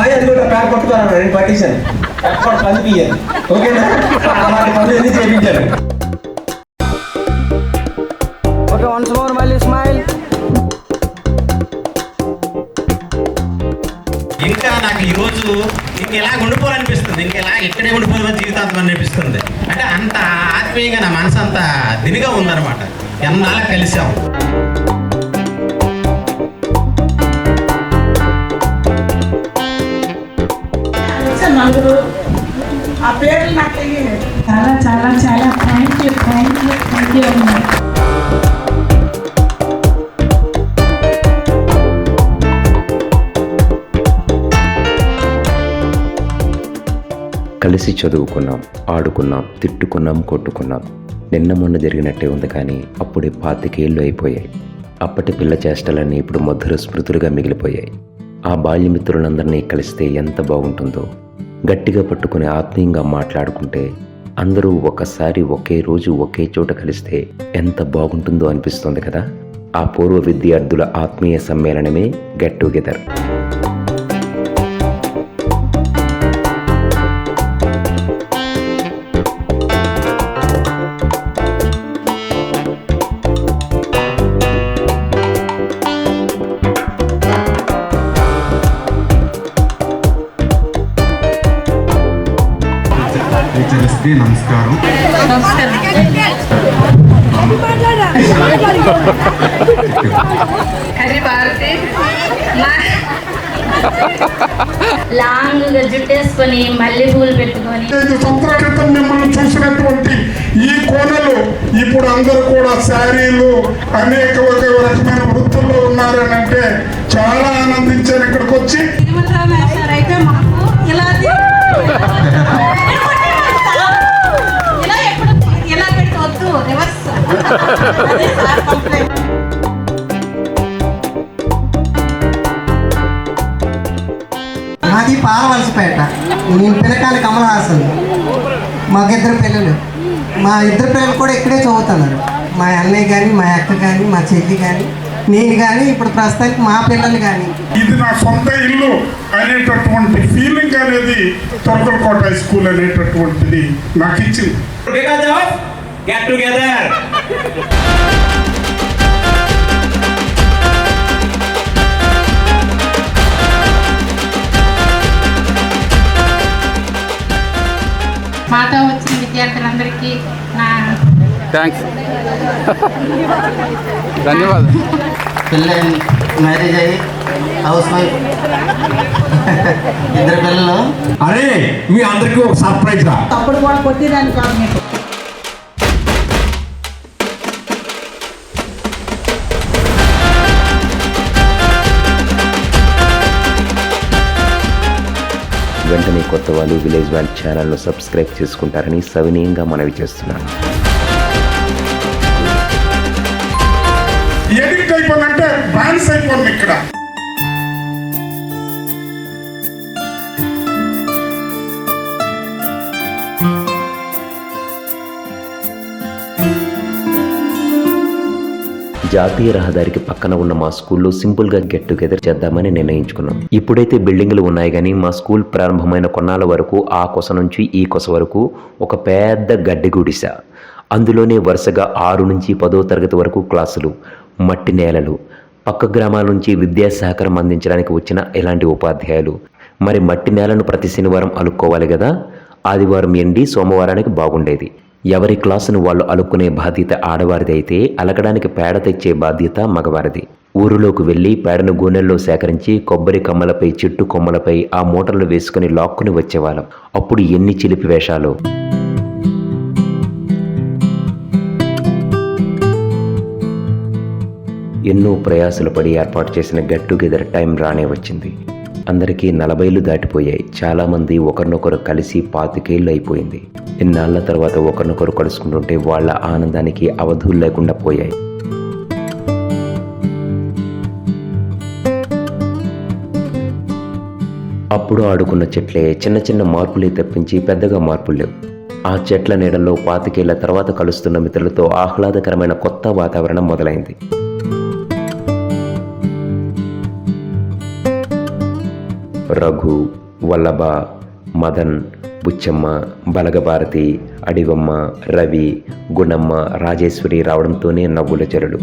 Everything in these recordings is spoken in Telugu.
అది కూడా ప్యాక్ కొట్టుకున్నాను నేను పట్టించాను. ఎక్కడ పని తీయాలి. ఓకేనా? అలాంటి పనులు ఎన్ని చేయించాను ఓకే వన్స్ మోర్ మళ్ళీ స్మైల్ ఇంకా నాకు ఈ రోజు ఇంక ఇలా ఉండిపోవాలనిపిస్తుంది? ఇంక ఇలా ఇక్కడే ఉండిపోవాలి జీవితాంతం అనిపిస్తుంది? అంటే అంత ఆత్మీయంగా నా మనసు అంత దినిగా ఉందన్నమాట. ఎన్నాళ్ళకి కలిసాం నలుగురు. ఆ పేర్లు నాకు తెలియలేదు. చాలా చాలా చాలా. Thank you thank you thank you అండి కలిసి చదువుకున్నాం ఆడుకున్నాం తిట్టుకున్నాం కొట్టుకున్నాం. నిన్న మొన్న జరిగినట్టే ఉంది కానీ అప్పుడే పాతికేళ్ళు అయిపోయాయి. అప్పటి పిల్ల చేష్టలన్నీ ఇప్పుడు మధుర స్మృతులుగా మిగిలిపోయాయి. ఆ బాల్యమిత్రులందరినీ కలిస్తే ఎంత బాగుంటుందో గట్టిగా పట్టుకుని ఆత్మీయంగా మాట్లాడుకుంటే అందరూ ఒకసారి ఒకే రోజు ఒకే చోట కలిస్తే ఎంత బాగుంటుందో అనిపిస్తుంది కదా. ఆ పూర్వ విద్యార్థుల ఆత్మీయ సమ్మేళనమే గెట్ టుగెదర్. టీచర్స్కి నమస్కారం. లాంగ్ జుట్టేసుకొని మల్లె పూలు పెట్టుకొని ఐదు సంవత్సరాల క్రితం మిమ్మల్ని చూసినటువంటి ఈ కోనలు ఇప్పుడు అందరూ కూడా శారీలు అనేక ఒక రకమైన వృత్తుల్లో ఉన్నారని అంటే చాలా ఆనందించారు ఇక్కడికి వచ్చి అయితే మాకు ఇలా మాది పాలవలసపేట. నేను పిల్లకాయలు కమల్ హాసన్ మాకిద్దరు పిల్లలు. మా ఇద్దరు పిల్లలు కూడా ఇక్కడే చదువుతున్నారు. మా అన్నయ్య కానీ మా అక్క కానీ మా చెల్లి కానీ నేను కానీ ఇప్పుడు ప్రస్తుతానికి మా పిల్లలు కానీ ఇది నా సొంత ఇల్లు అనేటటువంటి ఫీలింగ్ అనేది తొరకలకోట హై స్కూల్ అనేటటువంటిది నాకు ఇచ్చింది బికాజ్ ఆఫ్ గెట్ టుగెదర్ మాతో వచ్చిన విద్యార్థులందరికీ నా థ్యాంక్స్ ధన్యవాదాలు. పిల్లలు మ్యారేజ్ అయ్యి హౌస్ వైఫ్. ఇద్దరు పిల్లలు. అరే మీ అందరికీ ఒక సర్ప్రైజ్ రా తప్పుడు కూడా కొట్టిదాన్ని కాదు మీకు. వెంటనే కొత్త వాళ్ళు విలేజ్ వ్యాల్ ఛానల్ను సబ్స్క్రైబ్ చేసుకుంటారని సవినీయంగా మనవి చేస్తున్నాను. ఎడిక్ట్ అయిపోయిందంటే బ్యాన్స్ అయిపోయింది ఇక్కడ. జాతీయ రహదారికి పక్కన ఉన్న మా స్కూల్లో సింపుల్గా గెట్ టుగెదర్ చేద్దామని నిర్ణయించుకున్నాం. ఇప్పుడైతే బిల్డింగ్లు ఉన్నాయి కానీ మా స్కూల్ ప్రారంభమైన కొన్నాళ్ళ వరకు ఆ కొస నుంచి ఈ కొస వరకు ఒక పెద్ద గడ్డి గుడిస. అందులోనే వరుసగా ఆరు నుంచి పదో తరగతి వరకు క్లాసులు మట్టి నేలలు పక్క గ్రామాల నుంచి విద్యా సహకారం అందించడానికి వచ్చిన ఇలాంటి ఉపాధ్యాయులు. మరి మట్టి నేలను ప్రతి శనివారం అలుక్కోవాలి కదా? ఆదివారం ఎండి సోమవారానికి బాగుండేది. ఎవరి క్లాసును వాళ్ళు అలుక్కునే బాధ్యత ఆడవారిది అయితే అలకడానికి పేడ తెచ్చే బాధ్యత మగవారిది. ఊరిలోకి వెళ్ళి పేడను గూనెల్లో సేకరించి కొబ్బరి కమ్మలపై చెట్టు కొమ్మలపై ఆ మూటలను వేసుకుని లాక్కుని వచ్చేవాళ్ళం. అప్పుడు ఎన్ని చిలిపి వేషాలు? ఎన్నో ప్రయాసలు పడి ఏర్పాటు చేసిన గెట్ టుగెదర్ టైం రానే వచ్చింది. అందరికీ నలభైలు దాటిపోయాయి. చాలామంది ఒకరినొకరు కలిసి పాతికేళ్ళు అయిపోయింది. ఇన్నాళ్ళ తర్వాత ఒకరినొకరు కలుసుకుంటుంటే వాళ్ళ ఆనందానికి అవధులు లేకుండా పోయాయి. అప్పుడు ఆడుకున్న చెట్లే చిన్న చిన్న మార్పులే తప్పించి పెద్దగా మార్పులు లేవు. ఆ చెట్ల నీడల్లో పాతికేళ్ళ తర్వాత కలుస్తున్న మిత్రులతో ఆహ్లాదకరమైన కొత్త వాతావరణం మొదలైంది. రఘు వల్లభ మదన్ బుచ్చమ్మ బలగభారతి అడివమ్మ రవి గుణమ్మ రాజేశ్వరి రావడంతోనే నవ్వుల చెరుడు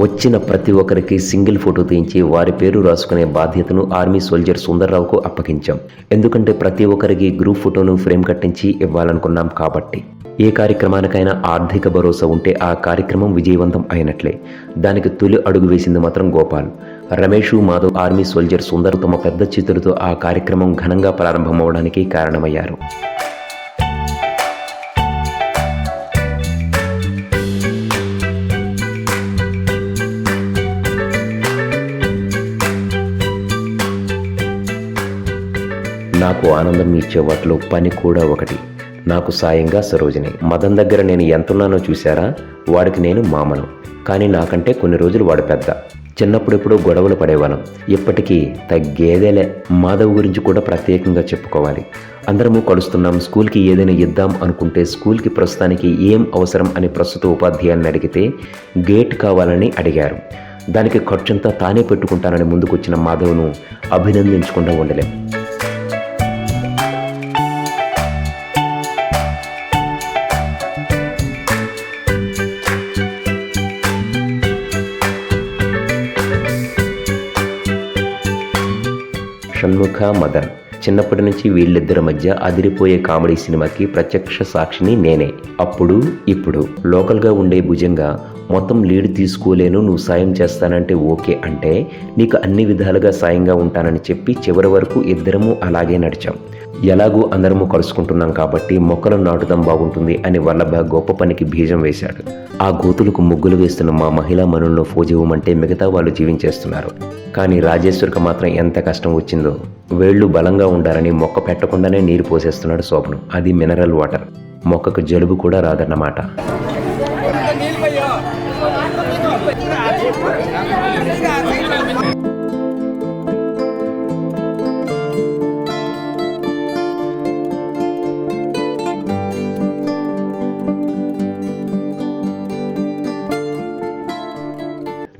వచ్చిన ప్రతి ఒక్కరికి సింగిల్ ఫోటో తీయించి వారి పేరు రాసుకునే బాధ్యతను ఆర్మీ సోల్జర్ సుందర్రావుకు అప్పగించాం. ఎందుకంటే ప్రతి ఒక్కరికి గ్రూప్ ఫోటోను ఫ్రేమ్ కట్టించి ఇవ్వాలనుకున్నాం కాబట్టి. ఏ కార్యక్రమానికైనా ఆర్థిక భరోసా ఉంటే ఆ కార్యక్రమం విజయవంతం అయినట్లే. దానికి తొలి అడుగు వేసింది మాత్రం గోపాల్. రమేష్ మాధవ్ ఆర్మీ సోల్జర్ సుందర్ తమ పెద్ద చిత్రులతో ఆ కార్యక్రమం ఘనంగా ప్రారంభమవడానికి కారణమయ్యారు. నాకు ఆనందం ఇచ్చే వాటిలో పని కూడా ఒకటి. నాకు సాయంగా సరోజిని. మదన్ దగ్గర నేను ఎంతున్నానో చూశారా? వాడికి నేను మామను. కానీ నాకంటే కొన్ని రోజులు వాడు పెద్ద. చిన్నప్పుడెప్పుడో గొడవలు పడేవాళ్ళం. ఇప్పటికీ తగ్గేదేలే. మాధవ్ గురించి కూడా ప్రత్యేకంగా చెప్పుకోవాలి. అందరము కలుస్తున్నాం స్కూల్కి ఏదైనా ఇద్దాం అనుకుంటే స్కూల్కి ప్రస్తుతానికి ఏం అవసరం అని ప్రస్తుత ఉపాధ్యాయుని అడిగితే గేట్ కావాలని అడిగారు. దానికి ఖర్చంతా తానే పెట్టుకుంటానని ముందుకొచ్చిన మాధవ్ను అభినందించకుండా ఉండలేం. షణ్ముఖ మదన్. చిన్నప్పటి నుంచి వీళ్ళిద్దరి మధ్య అదిరిపోయే కామెడీ సినిమాకి ప్రత్యక్ష సాక్షిని నేనే. అప్పుడు ఇప్పుడు. లోకల్గా ఉండే భుజంగా మొత్తం లీడ్ తీసుకోలేను నువ్వు సాయం చేస్తానంటే ఓకే అంటే నీకు అన్ని విధాలుగా సాయంగా ఉంటానని చెప్పి చివరి వరకు ఇద్దరము అలాగే నడిచాం. ఎలాగూ అందరము కలుసుకుంటున్నాం కాబట్టి మొక్కలను నాటుదాం బాగుంటుంది అని వల్లభ గొప్ప పనికి బీజం వేశాడు. ఆ గోతులకు ముగ్గులు వేస్తున్న మా మహిళా మనులను ఫోజివ్వమంటే మిగతా వాళ్ళు జీవించేస్తున్నారు. కానీ రాజేశ్వరికి మాత్రం ఎంత కష్టం వచ్చిందో. వేళ్ళు బలంగా ఉండాలని మొక్క పెట్టకుండానే నీరు పోసేస్తున్నాడు శోభను. అది మినరల్ వాటర్. మొక్కకు జలుబు కూడా రాదన్నమాట.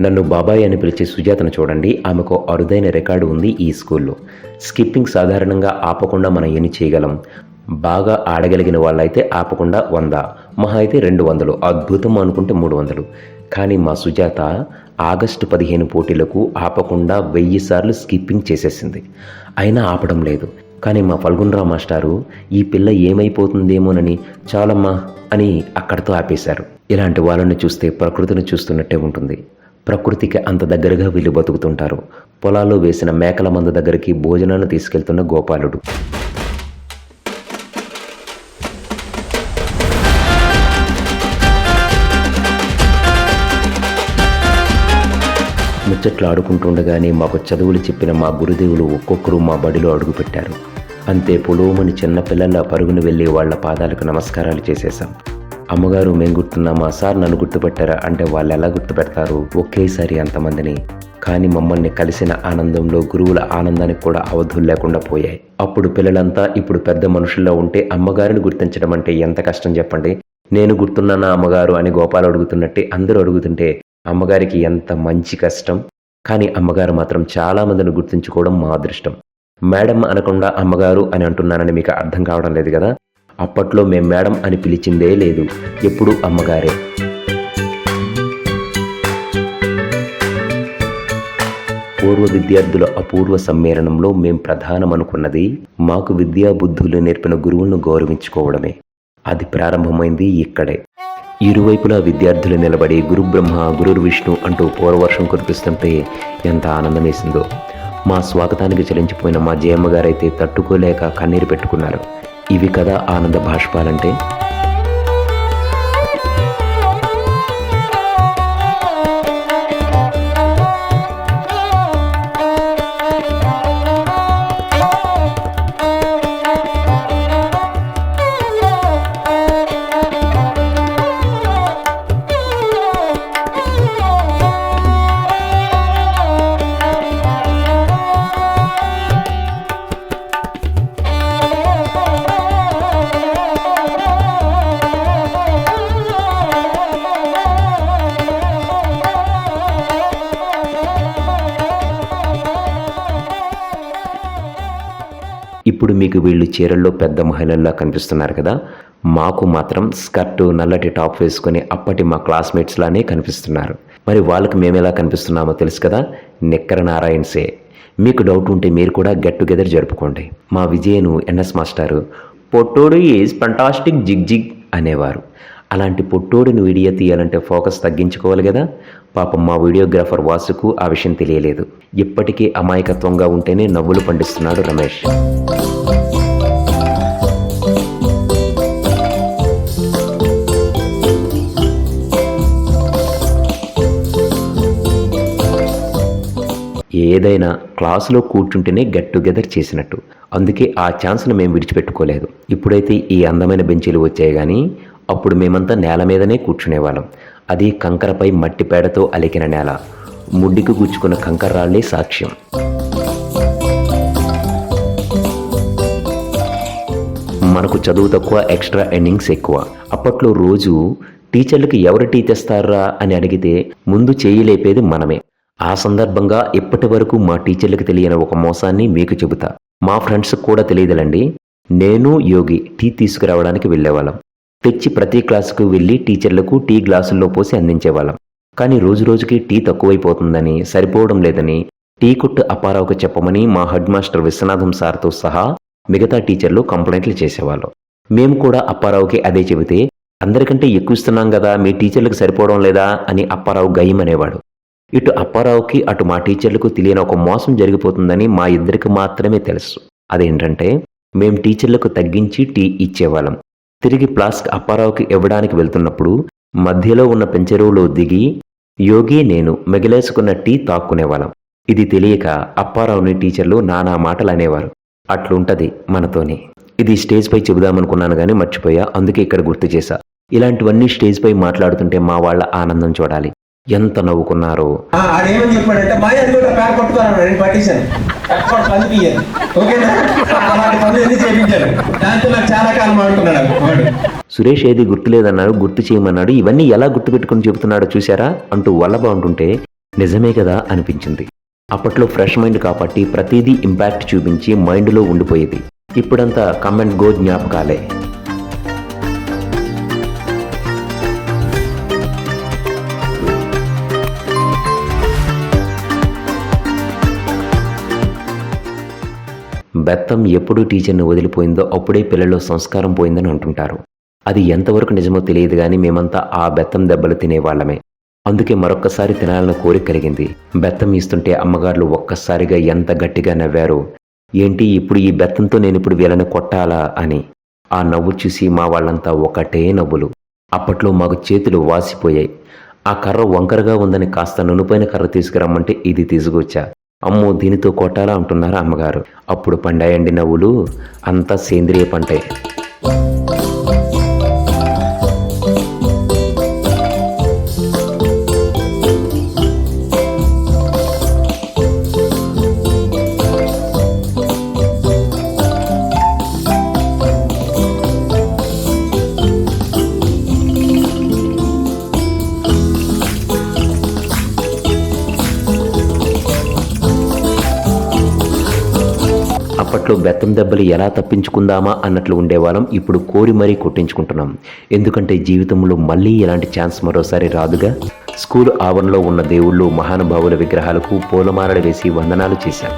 నన్ను బాబాయ్ అని పిలిచే సుజాతను చూడండి. ఆమెకు అరుదైన రికార్డు ఉంది ఈ స్కూల్లో. స్కిప్పింగ్ సాధారణంగా ఆపకుండా మనం ఏమి చేయగలం? బాగా ఆడగలిగిన వాళ్ళైతే ఆపకుండా వంద. మహా అయితే రెండు వందలు. అద్భుతం అనుకుంటే మూడు వందలు. కానీ మా సుజాత ఆగస్టు పదిహేను పోటీలకు ఆపకుండా వెయ్యి సార్లు స్కిప్పింగ్ చేసేసింది. అయినా ఆపడం లేదు. కానీ మా ఫల్గుణరావు మాస్టారు ఈ పిల్ల ఏమైపోతుందేమోనని చాలమ్మా అని అక్కడితో ఆపేశారు. ఇలాంటి వాళ్ళని చూస్తే ప్రకృతిని చూస్తున్నట్టే ఉంటుంది. ప్రకృతికి అంత దగ్గరగా వీళ్ళు బతుకుతుంటారు. పొలాల్లో వేసిన మేకల మంద దగ్గరికి భోజనాన్ని తీసుకెళ్తున్న గోపాలుడు. ముచ్చట్లు ఆడుకుంటుండగానే మాకు చదువులు చెప్పిన మా గురుదేవులు ఒక్కొక్కరు మా బడిలో అడుగుపెట్టారు. అంతే పొలోమని చిన్నపిల్లల పరుగును వెళ్ళి వాళ్ళ పాదాలకు నమస్కారాలు చేసేశాం. అమ్మగారు మేము గుర్తున్నామా? సార్ నన్ను గుర్తుపెట్టారా? అంటే వాళ్ళు ఎలా గుర్తుపెడతారు? ఒకేసారి అంతమందిని. కానీ మమ్మల్ని కలిసిన ఆనందంలో గురువుల ఆనందానికి కూడా అవధులు లేకుండా పోయాయి. అప్పుడు పిల్లలంతా ఇప్పుడు పెద్ద మనుషుల్లో ఉంటే అమ్మగారిని గుర్తించడం అంటే ఎంత కష్టం చెప్పండి? నేను గుర్తున్నానా అమ్మగారు? అని గోపాల్ అడుగుతున్నట్టే అందరూ అడుగుతుంటే అమ్మగారికి ఎంత మంచి కష్టం? కానీ అమ్మగారు మాత్రం చాలా మందిని గుర్తుంచుకోవడం మా అదృష్టం. మేడం అనకుండా అమ్మగారు అని అంటున్నానని మీకు అర్థం కావడం లేదు కదా? అప్పట్లో మేం మేడం అని పిలిచిందే లేదు. ఎప్పుడు అమ్మగారే? పూర్వ విద్యార్థుల అపూర్వ సమ్మేళనంలో మేం ప్రధానమనుకున్నది మాకు విద్యా బుద్ధులు నేర్పిన గురువులను గౌరవించుకోవడమే. అది ప్రారంభమైంది ఇక్కడే. ఇరువైపులా విద్యార్థులు నిలబడి గురు బ్రహ్మ గురు విష్ణు అంటూ పూర్వవర్షం కురిపిస్తుంటే ఎంత ఆనందమేసిందో. మా స్వాగతానికి చలించిపోయిన మా జయమ్మ గారైతే తట్టుకోలేక కన్నీరు పెట్టుకున్నారు. ఇవి కదా ఆనంద భాష్పాలంటే? ఇప్పుడు మీకు వీళ్ళు చీరల్లో పెద్ద మహిళల్లా కనిపిస్తున్నారు కదా మాకు మాత్రం స్కర్టు నల్లటి టాప్ వేసుకుని అప్పటి మా క్లాస్మేట్స్లానే కనిపిస్తున్నారు. మరి వాళ్ళకి మేము ఎలా కనిపిస్తున్నామో తెలుసు కదా? నిక్కర నారాయణసే. మీకు డౌట్ ఉంటే మీరు కూడా గెట్ టుగెదర్ జరుపుకోండి. మా విజయను ఎన్ఎస్ మాస్టారు పొట్టోడు ఈజ్ ఫంటాస్టిక్ జిగ్ జిగ్ అనేవారు. అలాంటి పొట్టోడిని వీడియో తీయాలంటే ఫోకస్ తగ్గించుకోవాలి కదా. పాపం మా వీడియోగ్రాఫర్ వాసుకు ఆ విషయం తెలియలేదు. ఇప్పటికీ అమాయకత్వంగా ఉంటేనే నవ్వులు పండిస్తున్నాడు రమేష్. ఏదైనా క్లాసులో కూర్చుంటేనే గెట్ టుగెదర్ చేసినట్టు. అందుకే ఆ ఛాన్స్ను మేము విడిచిపెట్టుకోలేదు. ఇప్పుడైతే ఈ అందమైన బెంచీలు వచ్చాయి కానీ అప్పుడు మేమంతా నేల మీదనే కూర్చునేవాళ్ళం. అది కంకరపై మట్టి పేడతో అలికిన నేల. ముడ్డికి గుచ్చుకున్న కంకర్రాళ్ళే సాక్ష్యం. మనకు చదువు తక్కువ ఎక్స్ట్రా ఎర్నింగ్స్ ఎక్కువ. అప్పట్లో రోజు టీచర్లకి ఎవరు టీ తెస్తారా అని అడిగితే ముందు చేయలేపేది మనమే. ఆ సందర్భంగా ఇప్పటి వరకు మా టీచర్లకు తెలియని ఒక మోసాన్ని మీకు చెబుతా. మా ఫ్రెండ్స్ కూడా తెలియదులండి. నేను యోగి టీ తీసుకురావడానికి వెళ్ళేవాళ్ళం. తెచ్చి ప్రతి క్లాసుకు వెళ్ళి టీచర్లకు టీ గ్లాసుల్లో పోసి అందించేవాళ్ళం. కానీ రోజు రోజుకి టీ తక్కువైపోతుందని సరిపోవడం లేదని టీ కొట్టు అప్పారావుకు చెప్పమని మా హెడ్ మాస్టర్ విశ్వనాథం సార్తో సహా మిగతా టీచర్లు కంప్లైంట్లు చేసేవాళ్ళు. మేము కూడా అప్పారావుకి అదే చెబితే అందరికంటే ఎక్కువ ఇస్తున్నాం కదా మీ టీచర్లకు సరిపోవడం లేదా? అని అప్పారావు గయ్యమనేవాడు. ఇటు అప్పారావుకి అటు మా టీచర్లకు తెలియని ఒక మోసం జరిగిపోతుందని మా ఇద్దరికి మాత్రమే తెలుసు. అదేంటంటే మేం టీచర్లకు తగ్గించి టీ ఇచ్చేవాళ్ళం. తిరిగి ప్లాస్క్ అప్పారావుకి ఇవ్వడానికి వెళ్తున్నప్పుడు మధ్యలో ఉన్న పెంచెరువులో దిగి యోగి నేను మిగిలేసుకున్న టీ తాక్కునేవాళ్ళం. ఇది తెలియక అప్పారావుని టీచర్లు నానా మాటలు అనేవారు. అట్లుంటది మనతోని. ఇది స్టేజ్ పై చెబుదామనుకున్నాను కానీ మర్చిపోయా అందుకే ఇక్కడ గుర్తు చేశా. ఇలాంటివన్నీ స్టేజ్ పై మాట్లాడుతుంటే మా వాళ్ళ ఆనందం చూడాలి. ఎంత నవ్వుకున్నారో? ఆ, ఆడేమని చెప్పాడంటే మా అది కూడా పేర కొట్టుకున్నాను నేను పట్టించాను ఎక్కడ పని తీయాలి ఓకేనా? అలాంటి పనులు ఎన్ని చేయించాడు దాంతో నాకు చాలా కాలం ఆడుకున్నాడు వాడు. సురేష్ ఏది గుర్తులేదన్నాడు గుర్తు చేయమన్నాడు ఇవన్నీ ఎలా గుర్తుపెట్టుకుని చెబుతున్నాడో చూసారా అంటూ వల్లబా ఉంటుంటే నిజమే కదా? అనిపించింది. అప్పట్లో ఫ్రెష్ మైండ్ కాబట్టి ప్రతిదీ ఇంపాక్ట్ చూపించి మైండ్లో ఉండిపోయేది. ఇప్పుడంతా కమెంట్ గో జ్ఞాపకాలే. బెత్తం ఎప్పుడు టీచర్ని వదిలిపోయిందో అప్పుడే పిల్లల్లో సంస్కారం పోయిందని అంటుంటారు. అది ఎంతవరకు నిజమో తెలియదు కానీ మేమంతా ఆ బెత్తం దెబ్బలు తినేవాళ్ళమే. అందుకే మరొక్కసారి తినాలని కోరిక కలిగింది. బెత్తం ఇస్తుంటే అమ్మగారులు ఒక్కసారిగా ఎంత గట్టిగా నవ్వారు. ఏంటి ఇప్పుడు ఈ బెత్తంతో నేను ఇప్పుడు వీళ్ళని కొట్టాలా? అని. ఆ నవ్వు చూసి మా వాళ్ళంతా ఒకటే నవ్వులు. అప్పట్లో మాకు చేతులు వాసిపోయాయి. ఆ కర్ర వంకరగా ఉందని కాస్త నునుపైన కర్ర తీసుకురమ్మంటే ఇది తీసుకొచ్చా? అమ్మో దీనితో కొట్టాలా అంటున్నారు అమ్మగారు? అప్పుడు పండాయండి నవ్వులు అంతా సేంద్రియ పంటే. అప్పట్లో బెత్తం దెబ్బలు ఎలా తప్పించుకుందామా అన్నట్లు ఉండేవాళ్ళం. ఇప్పుడు కోరి మరీ కొట్టించుకుంటున్నాం. ఎందుకంటే జీవితంలో మళ్ళీ ఇలాంటి ఛాన్స్ మరోసారి రాదుగా? స్కూల్ ఆవరణలో ఉన్న దేవుళ్ళు మహానుభావుల విగ్రహాలకు పూలమాలలు వేసి వందనాలు చేశాం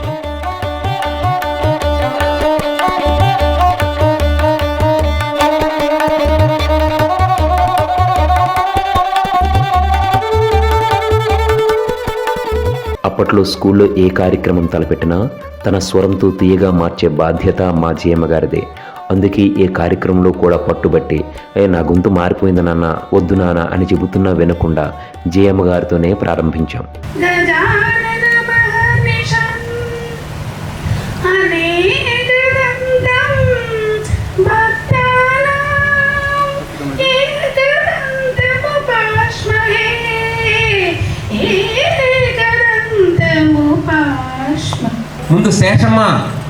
అప్పట్లో స్కూల్లో ఏ కార్యక్రమం తలపెట్టినా తన స్వరంతో తీయగా మార్చే బాధ్యత మా జీఎమ్మ గారిదే అందుకే ఏ కార్యక్రమంలో కూడా పట్టుబట్టి ఏ నా గొంతు మారిపోయింది నాన్న వద్దు నాన్న అని చెబుతున్నా వినకుండా జీఎమ్మ గారితోనే ప్రారంభించాం. ముందు శేషమ్మ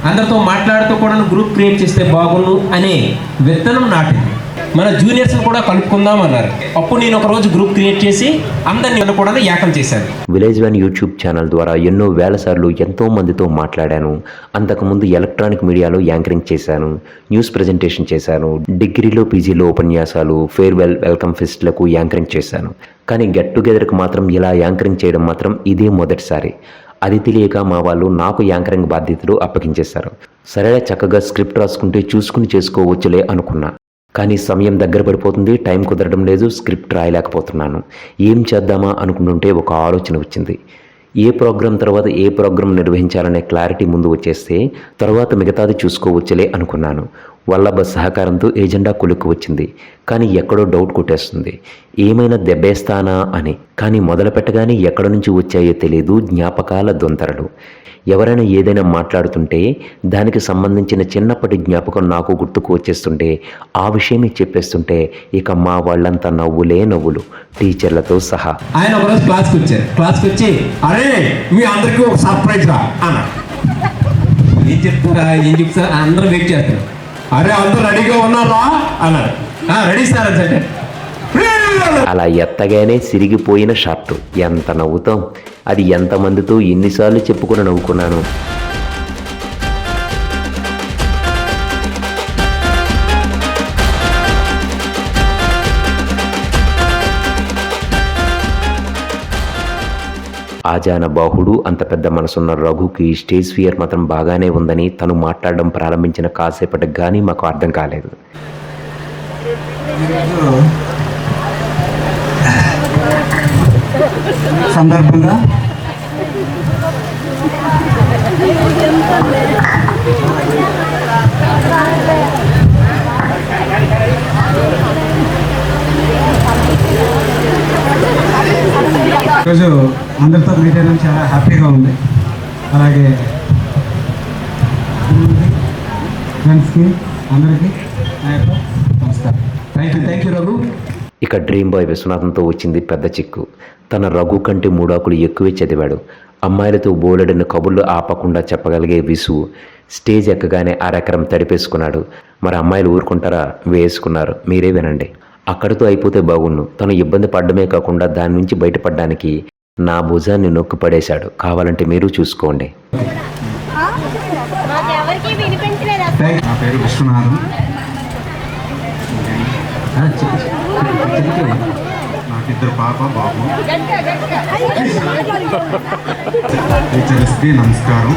అందరితో మాట్లాడుతూ కూడా గ్రూప్ క్రియేట్ చేస్తే బాగుండు అనే విత్తనం నాటింది. మన జూనియర్స్ కూడా కలుపుకుందాం అన్నారు. అప్పుడు నేను ఒక రోజు గ్రూప్ క్రియేట్ చేసి అందరిని కూడా ఏకం చేశాను. విలేజ్ వ్యాన్ యూట్యూబ్ ఛానల్ ద్వారా ఎన్నో వేల సార్లు ఎంతో మందితో మాట్లాడాను. అంతకుముందు ఎలక్ట్రానిక్ మీడియాలో యాంకరింగ్ చేశాను. న్యూస్ ప్రజెంటేషన్ చేశాను. డిగ్రీలో పీజీలో ఉపన్యాసాలు ఫేర్వెల్ వెల్కమ్ ఫెస్ట్లకు యాంకరింగ్ చేశాను. కానీ గెట్ టుగెదర్కి మాత్రం ఇలా యాంకరింగ్ చేయడం మాత్రం ఇదే మొదటిసారి. అది తెలియక మా వాళ్ళు నాకు యాంకరింగ్ బాధ్యతలు అప్పగించేశారు. సరే చక్కగా స్క్రిప్ట్ రాసుకుంటే చూసుకుని చేసుకోవచ్చులే అనుకున్నా. కానీ సమయం దగ్గర పడిపోతుంది టైం కుదరడం లేదు స్క్రిప్ట్ రాయలేకపోతున్నాను. ఏం చేద్దామా అనుకుంటుంటే ఒక ఆలోచన వచ్చింది. ఏ ప్రోగ్రాం తర్వాత ఏ ప్రోగ్రాం నిర్వహించాలనే క్లారిటీ ముందు వచ్చేస్తే తర్వాత మిగతాది చూసుకోవచ్చులే అనుకున్నాను. వల్లభ సహకారంతో ఏజెండా కొలుక్కు వచ్చింది? కానీ ఎక్కడో డౌట్ కొట్టేస్తుంది. ఏమైనా దెబ్బేస్తానా అని. కానీ మొదలు పెట్టగానే ఎక్కడ నుంచి వచ్చాయో తెలియదు జ్ఞాపకాల దొంతరలు. ఎవరైనా ఏదైనా మాట్లాడుతుంటే దానికి సంబంధించిన చిన్నప్పటి జ్ఞాపకం నాకు గుర్తుకు వచ్చేస్తుంటే ఆ విషయమే చెప్పేస్తుంటే ఇక మా వాళ్ళంతా నవ్వులే నవ్వులు టీచర్లతో సహా. ఆయన ఒకరోజు క్లాస్కి వచ్చారు. క్లాస్కి వచ్చి అరే మీ అందరికీ ఒక సర్ప్రైజ్ రా అన్న ఏం చెప్తారా ఏం చెప్తారా అందరూ వెయిట్ చేస్తారు అరే అందరు రెడీగా ఉన్నారా? అన్నారు రెడీ సార్ అని అలా ఎత్తగానే సిరిగిపోయిన షర్టు. ఎంత నవ్వుతాం. అది ఎంతమందితో ఎన్నిసార్లు చెప్పుకుని నవ్వుకున్నాను. ఆజాన బాహుడు అంత పెద్ద మనసున్న రఘుకి స్టేజ్ ఫియర్ మాత్రం బాగానే ఉందని తను మాట్లాడడం ప్రారంభించిన కాసేపటికి కానీ మాకు అర్థం కాలేదు. సందర్భంగా? ఈరోజు అందరితో మీట్ అయినా చాలా హ్యాపీగా ఉంది. అలాగే ఫ్రెండ్స్కి అందరికీ నా యొక్క నమస్కారం. Thank you thank you Raghu. ఇక డ్రీమ్ బాయ్ విశ్వనాథంతో వచ్చింది పెద్ద చిక్కు. తన రఘు కంటే మూడాకులు ఎక్కువే చదివాడు. అమ్మాయిలతో బోలెడని కబుర్లు ఆపకుండా చెప్పగలిగే విసు స్టేజ్ ఎక్కగానే అరెకరం తడిపేసుకున్నాడు. మరి అమ్మాయిలు ఊరుకుంటారా? వేసుకున్నారు. మీరే వినండి. అక్కడితో అయిపోతే బాగుండు. తను ఇబ్బంది పడ్డమే కాకుండా దాని నుంచి బయటపడడానికి నా భుజాన్ని నొక్కి పడేశాడు కావాలంటే మీరు చూసుకోండి. నా పేరు విశ్వనాథం. నాకు ఇద్దరు పాప బాబు. టీచర్స్కి నమస్కారం.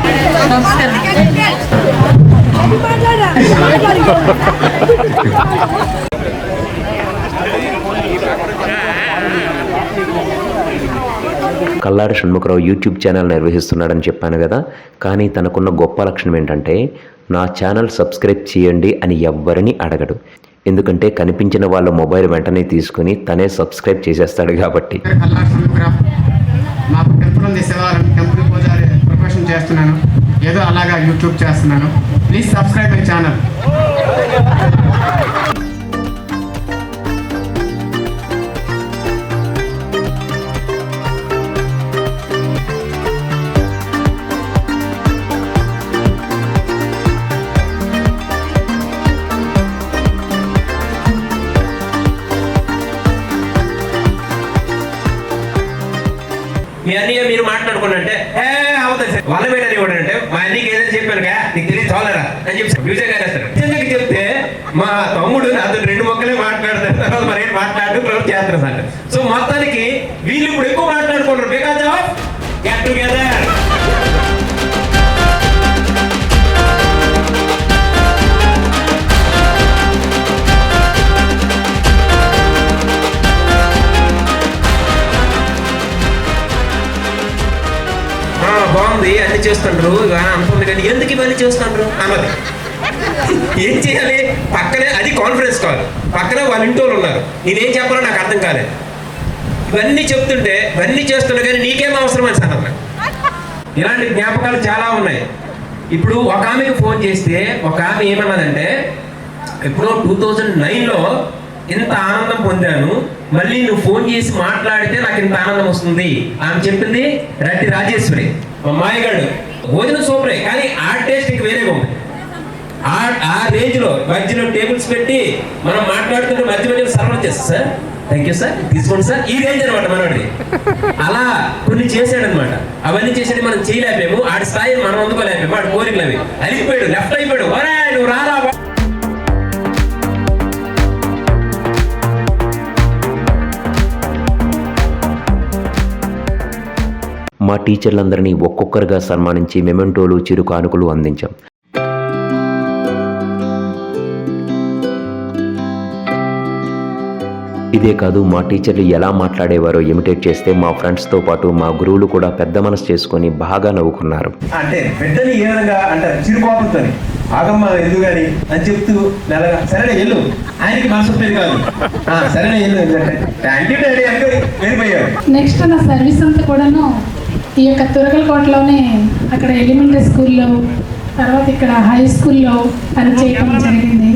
కల్లారి షణ్ముఖరావు యూట్యూబ్ ఛానల్ నిర్వహిస్తున్నాడని చెప్పాను కదా. కానీ తనకున్న గొప్ప లక్షణం ఏంటంటే నా ఛానల్ సబ్స్క్రైబ్ చేయండి అని ఎవ్వరిని అడగడు. ఎందుకంటే కనిపించిన వాళ్ళ మొబైల్ వెంటనే తీసుకుని తనే సబ్స్క్రైబ్ చేసేస్తాడు కాబట్టి. నాకు టెంపుల్ ఉంది శివాలయం టెంపుల్ పూజారి ప్రొఫెషన్ చేస్తున్నాను. ఏదో అలాగా యూట్యూబ్ చేస్తున్నాను. Please subscribe my channel. అంటే ఏ అవుతుంది సార్. వాళ్ళ పెట్టని ఇవ్వడం అంటే మా అన్నికి ఏదైనా చెప్పాను కదా నీకు తెలియదు చాలరా. అని చెప్పి మ్యూజిక్ అనేస్తారు నిజంగా చెప్తే మా తమ్ముడు నాతో రెండు మొక్కలే మాట్లాడతారు తర్వాత మరి ఏం మాట్లాడు తర్వాత చేస్తారు సార్. సో మొత్తానికి వీళ్ళు ఇప్పుడు ఎక్కువ మాట్లాడుకుంటారు. బికాజ్ ఆఫ్ గెట్ టుగెదర్ చేస్తుండ్రు? ఇక కానీ ఎందుకు ఇవన్నీ చేస్తుండ్రు? అన్నది. ఏం చేయాలి? పక్కనే అది కాన్ఫరెన్స్ కాల్ పక్కనే వాళ్ళ ఇంటి ఉన్నారు. నేనేం చెప్పాలో నాకు అర్థం కాలేదు. ఇవన్నీ చెప్తుంటే ఇవన్నీ చేస్తున్నా కానీ నీకేం అవసరం అని సార్ ఇలాంటి జ్ఞాపకాలు చాలా ఉన్నాయి. ఇప్పుడు ఒక ఆమెకి ఫోన్ చేస్తే ఒక ఆమె ఏమన్నదంటే ఎప్పుడో టూ థౌజండ్ నైన్లో ఇంత ఆనందం పొందాను. మళ్ళీ నువ్వు ఫోన్ చేసి మాట్లాడితే నాకు ఇంత ఆనందం వస్తుంది. ఆమె చెప్పింది రట్టి రాజేశ్వరి. మా మాయగాడు భోజనం సూపరే కానీ ఆ టేస్ట్ ఇంక వేరేగా ఉంది. ఆ ఆ రేంజ్లో మధ్యలో టేబుల్స్ పెట్టి మనం మాట్లాడుతుంటే మధ్య మధ్యలో సర్వర్ చేస్తా సార్. Thank you sir. తీసుకోండి సార్. ఈ రేంజ్ అనమాట మనోడిది. అలా కొన్ని చేశాడనమాట అవన్నీ చేసేది మనం చేయలేకపోయాము. ఆడి స్థాయి మనం అందుకోలేకపోయాము. ఆడి కోరికలు అవి. అలిగిపోయాడు లెఫ్ట్ అయిపోయాడు. నువ్వు రారా మా టీచర్లందరినీ ఒక్కొక్కరుగా సన్మానించి మెమెంటోలు చిరు కానుకలు అందించాం. ఇదే కాదు మా టీచర్లు ఎలా మాట్లాడేవారో ఇమిటేట్ చేస్తే మా ఫ్రెండ్స్తో పాటు మా గురువులు కూడా పెద్ద మనసు చేసుకొని బాగా నవ్వుకున్నారు. అంటే బిడ్డని ఏ విధంగా చిరుకోపంతో ఆగమ్మ ఎల్లు గాని? అని చెప్తూ సరేనే ఎల్లు ఆయనకి మనసు కాదు. "ఆ, సరేనే ఎల్లు థ్యాంక్ యూ డాడీ అనుకుని వెళ్ళిపోయారు నెక్స్ట్ నా సర్వీస్ అంతా కూడాను ఈ యొక్క తురకలకోటలోనే అక్కడ ఎలిమెంటరీ స్కూల్లో తర్వాత ఇక్కడ హై స్కూల్లో పనిచేయడం జరిగింది.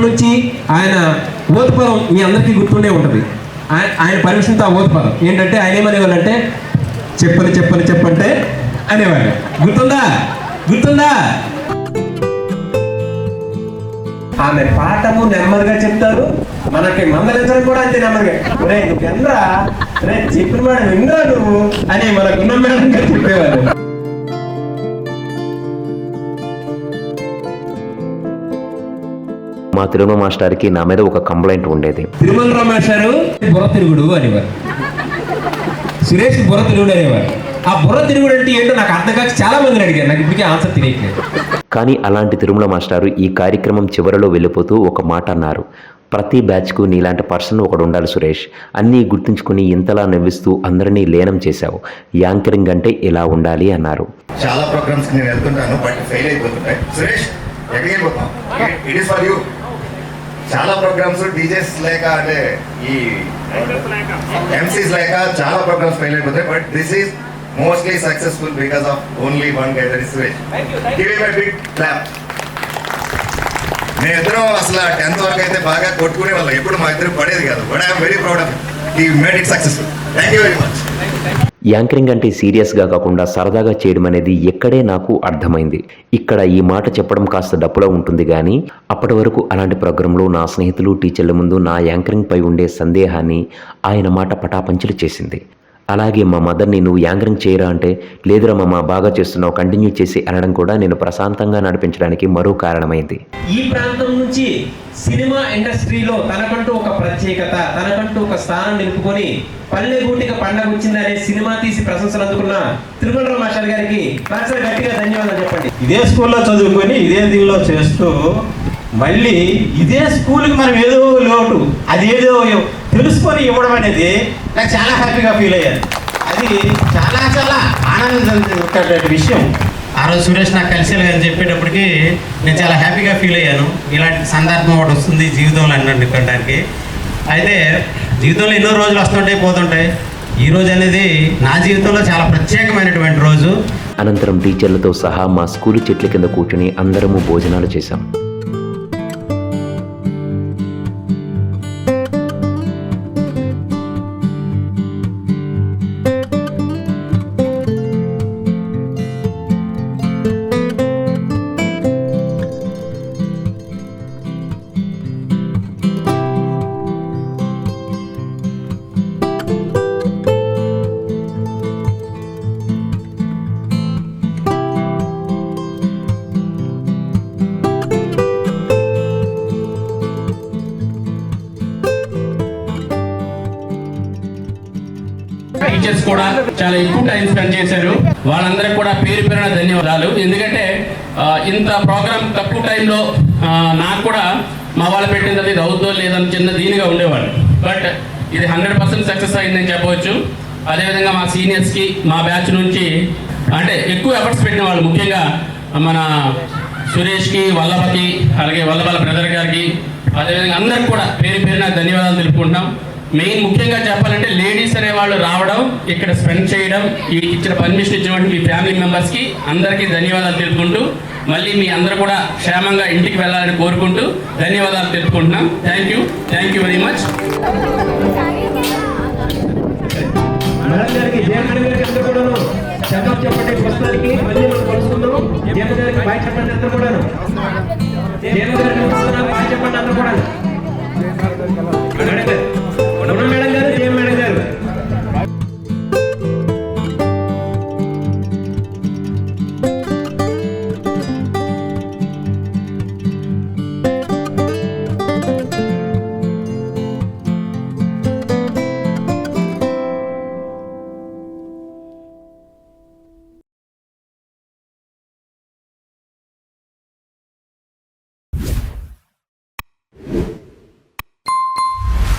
అప్పటి నుంచి ఆయన ఓతుపదం మీ అందరికీ గుర్తుండే ఉంటుంది. ఆయన ఆయన పర్మిషన్తో ఆ ఓతుపదం. ఏంటంటే ఆయన ఏమనేవాళ్ళు అంటే చెప్పని చెప్పని చెప్పంటే అనేవాడు గుర్తుందా? గుర్తుందా? ఆమె పాఠము నెమ్మదిగా చెప్తారు. మనకి మందలించడం కూడా అంతే నెమ్మదిగా. రే నువ్వు ఎన్నరా రే చెప్పిన మేడం వినరా నువ్వు? అని మనకున్న మేడం గారు చెప్పేవాళ్ళు. మా తిరుమల మాస్టర్కి నా మీద ఒక కంప్లైంట్ ఉండేది. తిరుమల రమేశారు బుర్ర తిరుగుడు అనేవారు. సురేష్ బుర్ర తిరుగుడు అనేవారు. ఆ బుర్ర తిరుగుడు అంటే ఏంటో నాకు అర్థం కాక చాలా మందిని అడిగారు. నాకు ఇప్పటికీ ఆన్సర్ తెలియట్లేదు. కానీ అలాంటి తిరుమల మాస్టారు ఈ కార్యక్రమం చివరలో వెళ్ళిపోతూ ఒక మాట అన్నారు. ప్రతి బ్యాచ్కు నీలాంటి పర్సన్ ఒకడు ఉండాలి సురేష్. అన్నీ గుర్తుంచుకుని ఇంతలా నవ్విస్తూ అందరినీ లీనం చేశావు. యాంకరింగ్ అంటే ఇలా ఉండాలి అన్నారు. చాలా ప్రోగ్రామ్స్ నేను వెళ్తుంటాను బట్ ఫెయిల్ అయిపోతుంటాయి. సురేష్ ఎక్కడికి వెళ్ళిపోతాం ఇట్ ఈస్ ఫర్ యూ. చాలా ప్రోగ్రామ్స్ డీజేస్ లేక అంటే ఈ ఎంసీస్ లేక చాలా ప్రోగ్రామ్స్ ఫెయిల్ అయిపోతాయి. But this is mostly successful because of only one guy that is Suresh give a big clap మేము ఇద్దరం అసలు టెన్త్ వరకు అయితే బాగా కొట్టుకునే వాళ్ళం. ఎప్పుడు మా ఇద్దరు పడేది కాదు. But I'm very proud of he made it successful thank you very much anchoring అంటే సీరియస్గా కాకుండా సరదాగా చేయడం అనేది ఎక్కడే నాకు అర్థమైంది. ఇక్కడ ఈ మాట చెప్పడం కాస్త డప్పులో ఉంటుంది కానీ అప్పటి వరకు అలాంటి ప్రోగ్రాంలో నా స్నేహితులు టీచర్ల ముందు నా యాంకరింగ్ పై ఉండే సందేహాన్ని ఆయన మాట పటాపంచలు చేసింది. అలాగే మా మదర్ని నువ్వు యాంకరింగ్ చేయరా అంటే లేదురా మామ బాగా చేస్తున్నావు కంటిన్యూ చేసి అనడం కూడా నేను ప్రశాంతంగా నడిపించడానికి మరో కారణమైంది. ఈ ప్రాంతం నుంచి సినిమా ఇండస్ట్రీలో తనకంటూ ఒక ప్రత్యేకత తనకంటూ ఒక స్థానం నిలుపుకొని పల్లె గూటిక పండగ వచ్చిందనే సినిమా తీసి ప్రశంసలు అందుకున్న తిరుమలరావు మాస్టర్ గారికి గట్టిగా ధన్యవాదాలు చెప్పండి. ఇదే స్కూల్లో చదువుకొని ఇదే దీనిలో చేస్తూ మళ్ళీ ఇదే స్కూల్కి మనం ఏదో లోటు అది ఏదో తెలుసుకొని ఇవ్వడం అనేది నాకు చాలా హ్యాపీగా ఫీల్ అయ్యాను. అది చాలా చాలా ఆనందించేటువంటి విషయం. ఆ రోజు సురేష్ నాకు కలిసి అని చెప్పేటప్పటికి నేను చాలా హ్యాపీగా ఫీల్ అయ్యాను. ఇలాంటి సందర్భం ఒకటి వస్తుంది జీవితంలో అన్నట్టుకోవడానికి అయితే జీవితంలో ఎన్నో రోజులు వస్తుంటాయి పోతుంటాయి. ఈ రోజు అనేది నా జీవితంలో చాలా ప్రత్యేకమైనటువంటి రోజు. అనంతరం టీచర్లతో సహా మా స్కూలు చెట్ల కింద కూర్చుని అందరము భోజనాలు చేశాం. కూడా చాలా ఎక్కువ టైం స్పెండ్ చేశారు. వాళ్ళందరికీ కూడా పేరు పేరున ధన్యవాదాలు. ఎందుకంటే ఇంత ప్రోగ్రామ్ తక్కువ టైంలో నాకు కూడా మా వాళ్ళు పెట్టినది అది అవుతుందో లేదని చిన్న దీనిగా ఉండేవాళ్ళు. బట్ ఇది హండ్రెడ్ పర్సెంట్ సక్సెస్ అయిందని చెప్పవచ్చు. అదేవిధంగా మా సీనియర్స్కి మా బ్యాచ్ నుంచి అంటే ఎక్కువ ఎఫర్ట్స్ పెట్టిన వాళ్ళు. ముఖ్యంగా మన సురేష్కి వల్లభకి అలాగే వల్లభల బ్రదర్ గారికి అదేవిధంగా అందరికి కూడా పేరు పేరున ధన్యవాదాలు తెలుపుకుంటున్నాం. మెయిన్ ముఖ్యంగా చెప్పాలంటే లేడీస్ అనే వాళ్ళు రావడం ఇక్కడ స్పెండ్ చేయడం ఈ ఇచ్చిన పర్మిషన్ ఇచ్చినటువంటి మీ ఫ్యామిలీ మెంబర్స్కి అందరికీ ధన్యవాదాలు తెలుపుకుంటూ మళ్ళీ మీ అందరూ కూడా క్షేమంగా ఇంటికి వెళ్ళాలని కోరుకుంటూ ధన్యవాదాలు తెలుపుకుంటున్నాం. Thank you thank you very much చెప్పండి. ప్రస్తుతానికి మళ్ళీ మనం కలుసుకుందాం బాయ్ చెప్పండి అందరూ కూడా బాయ్ చెప్పండి అందరూ కూడా